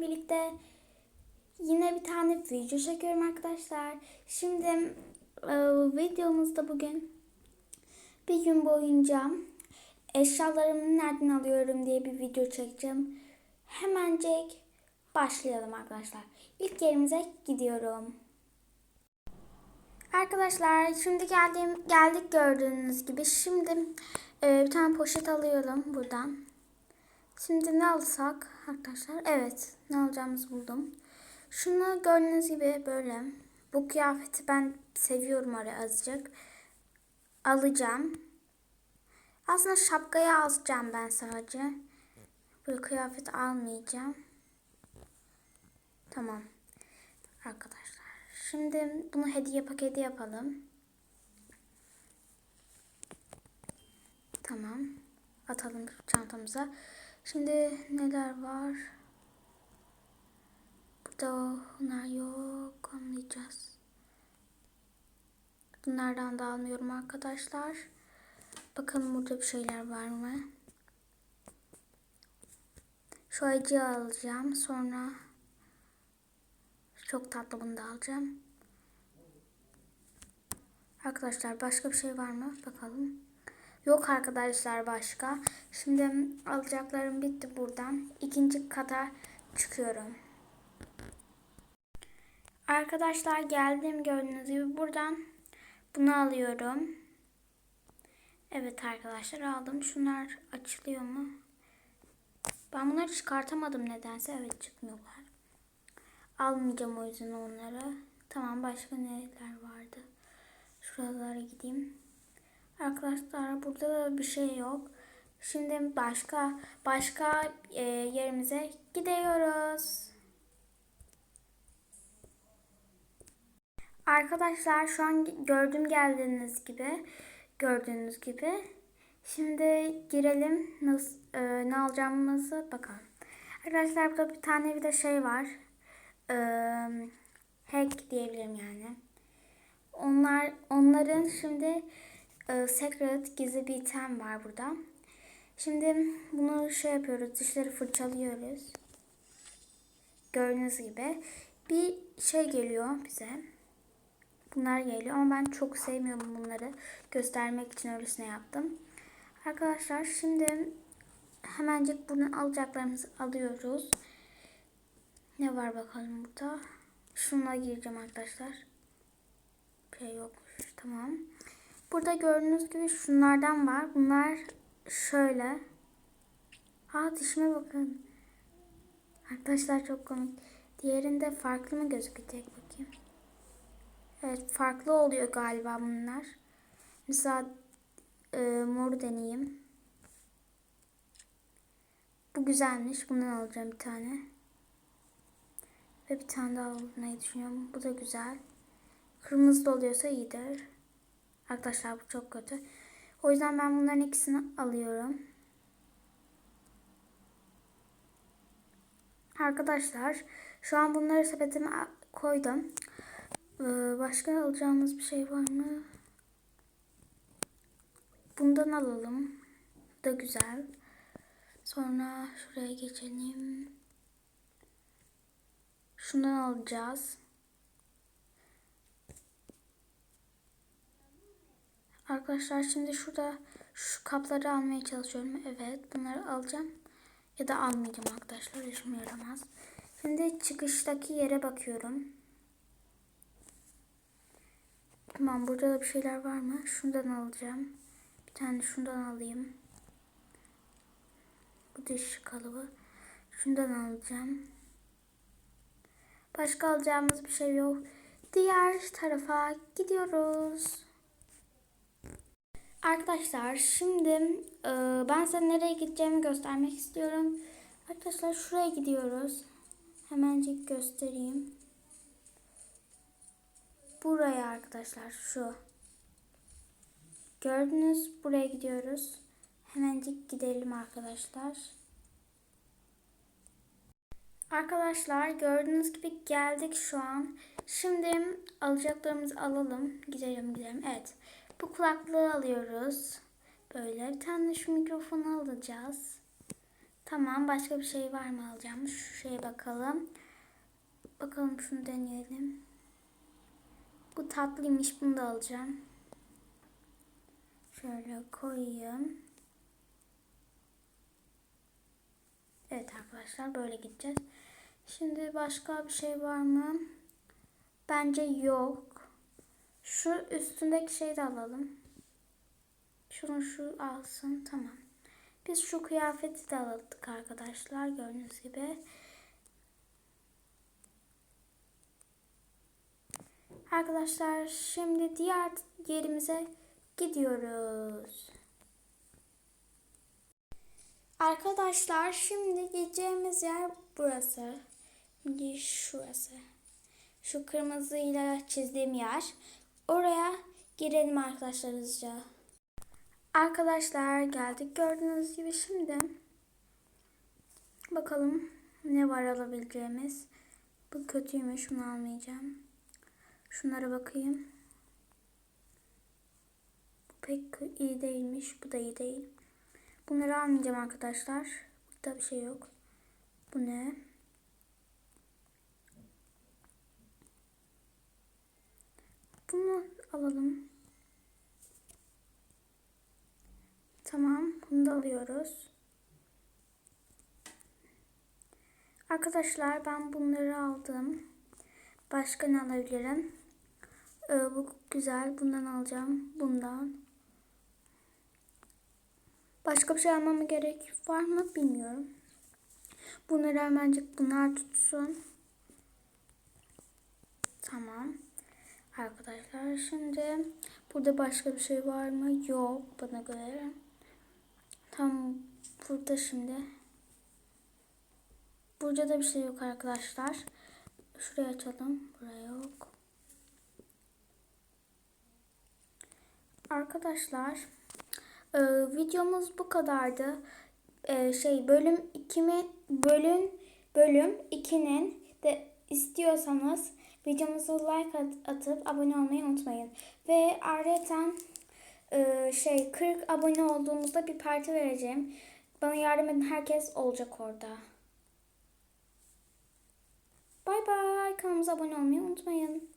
birlikte yine bir tane video çekiyorum arkadaşlar. Şimdi e, videomuzda bugün bir gün boyunca eşyalarımı nereden alıyorum diye bir video çekeceğim. Hemencek başlayalım arkadaşlar. İlk yerimize gidiyorum. Arkadaşlar şimdi geldim geldik gördüğünüz gibi. Şimdi e, bir tane poşet alıyorum buradan. Şimdi ne alsak arkadaşlar? Evet ne alacağımızı buldum. Şunu gördüğünüz gibi böyle. Bu kıyafeti ben seviyorum oraya azıcık. Alacağım. Aslında şapkayı alacağım ben sadece. Bu kıyafet almayacağım. Tamam. Arkadaşlar. Şimdi bunu hediye paketi yapalım. Tamam. Atalım çantamıza. Şimdi neler var? Burada bunlar yok. Anlayacağız. Bunlardan da almıyorum arkadaşlar. Bakalım burada bir şeyler var mı? Şu acıyı alacağım. Sonra çok tatlı bunu da alacağım. Arkadaşlar başka bir şey var mı? Bakalım. Yok arkadaşlar başka. Şimdi alacaklarım bitti buradan. İkinci kata çıkıyorum. Arkadaşlar geldim gördüğünüz gibi buradan bunu alıyorum. Evet arkadaşlar aldım. Şunlar açılıyor mu? Ben bunları çıkartamadım nedense. Evet çıkmıyorlar. Almayacağım o yüzden onları. Tamam başka neler vardı? Şuralara gideyim. Arkadaşlar burada da bir şey yok. Şimdi başka başka e, yerimize gidiyoruz. Arkadaşlar şu an gördüm geldiğiniz gibi gördüğünüz gibi. Şimdi girelim nasıl e, ne alacağımızı bakalım. Arkadaşlar burada bir tane bir de şey var. E, hack diyebilirim yani. Onlar onların şimdi e, secret gizli bir item var burada. Şimdi bunu şey yapıyoruz. Dişleri fırçalıyoruz. Gördüğünüz gibi bir şey geliyor bize. Bunlar geliyor ama ben çok sevmiyorum bunları. Göstermek için öylesine yaptım. Arkadaşlar şimdi hemencik bunu alacaklarımızı alıyoruz. Ne var bakalım burada? Şuna gireceğim arkadaşlar. Bir şey yokmuş. Tamam. Burada gördüğünüz gibi şunlardan var. Bunlar şöyle. Ha dişime bakın. Arkadaşlar çok komik. Diğerinde farklı mı gözükecek bakayım. Evet farklı oluyor galiba bunlar. Mesela e, mor deneyeyim. Bu güzelmiş. Bundan alacağım bir tane. Ve bir tane daha almayı düşünüyorum. Bu da güzel. Kırmızı da oluyorsa iyidir. Arkadaşlar bu çok kötü. O yüzden ben bunların ikisini alıyorum. Arkadaşlar şu an bunları sepetime koydum. Ee, başka alacağımız bir şey var mı? Bundan alalım. Bu da güzel. Sonra şuraya geçelim. Şundan alacağız. Arkadaşlar şimdi şurada şu kapları almaya çalışıyorum. Evet bunları alacağım. Ya da almayacağım arkadaşlar. İşime yaramaz. Şimdi çıkıştaki yere bakıyorum. Tamam burada da bir şeyler var mı? Şundan alacağım. Bir tane şundan alayım. Bu diş kalıbı. Şundan alacağım. Başka alacağımız bir şey yok. Diğer tarafa gidiyoruz. Arkadaşlar şimdi e, ben size nereye gideceğimi göstermek istiyorum. Arkadaşlar şuraya gidiyoruz. Hemencik göstereyim. Buraya arkadaşlar şu. Gördünüz buraya gidiyoruz. Hemencik gidelim arkadaşlar. Arkadaşlar gördüğünüz gibi geldik şu an. Şimdi alacaklarımızı alalım. Gidelim gidelim. Evet. Bu kulaklığı alıyoruz. Böyle bir tane şu mikrofonu alacağız. Tamam başka bir şey var mı alacağım? Şu şeye bakalım. Bakalım şunu deneyelim. Bu tatlıymış bunu da alacağım. Şöyle koyayım. Evet arkadaşlar böyle gideceğiz. Şimdi başka bir şey var mı? Bence yok. Şu üstündeki şeyi de alalım. Şunu şu alsın. Tamam. Biz şu kıyafeti de aldık arkadaşlar. Gördüğünüz gibi. Arkadaşlar şimdi diğer yerimize gidiyoruz. Arkadaşlar şimdi gideceğimiz yer burası. Şurası. Şu kırmızıyla çizdiğim yer. Oraya girelim arkadaşlar hızlıca. Arkadaşlar geldik gördüğünüz gibi şimdi. Bakalım ne var alabileceğimiz. Bu kötüymüş bunu almayacağım. Şunlara bakayım. Bu pek iyi değilmiş. Bu da iyi değil. Bunları almayacağım arkadaşlar. Burada bir şey yok. Bu ne? Bunu alalım. Tamam. Bunu da alıyoruz. Arkadaşlar ben bunları aldım. Başka ne alabilirim? Ee, bu güzel. Bundan alacağım. Bundan. Başka bir şey almama gerek var mı bilmiyorum. Bunları hemencik bunlar tutsun. Tamam. Arkadaşlar şimdi burada başka bir şey var mı? Yok bana göre. Tam burada şimdi. Burada da bir şey yok arkadaşlar. Şurayı açalım. Buraya yok. Arkadaşlar e, videomuz bu kadardı. E, şey bölüm 2 mi bölüm bölüm 2'nin de istiyorsanız videomuza like at- atıp abone olmayı unutmayın. Ve ayrıca e, şey 40 abone olduğumuzda bir parti vereceğim. Bana yardım eden herkes olacak orada. Bay bay. Kanalımıza abone olmayı unutmayın.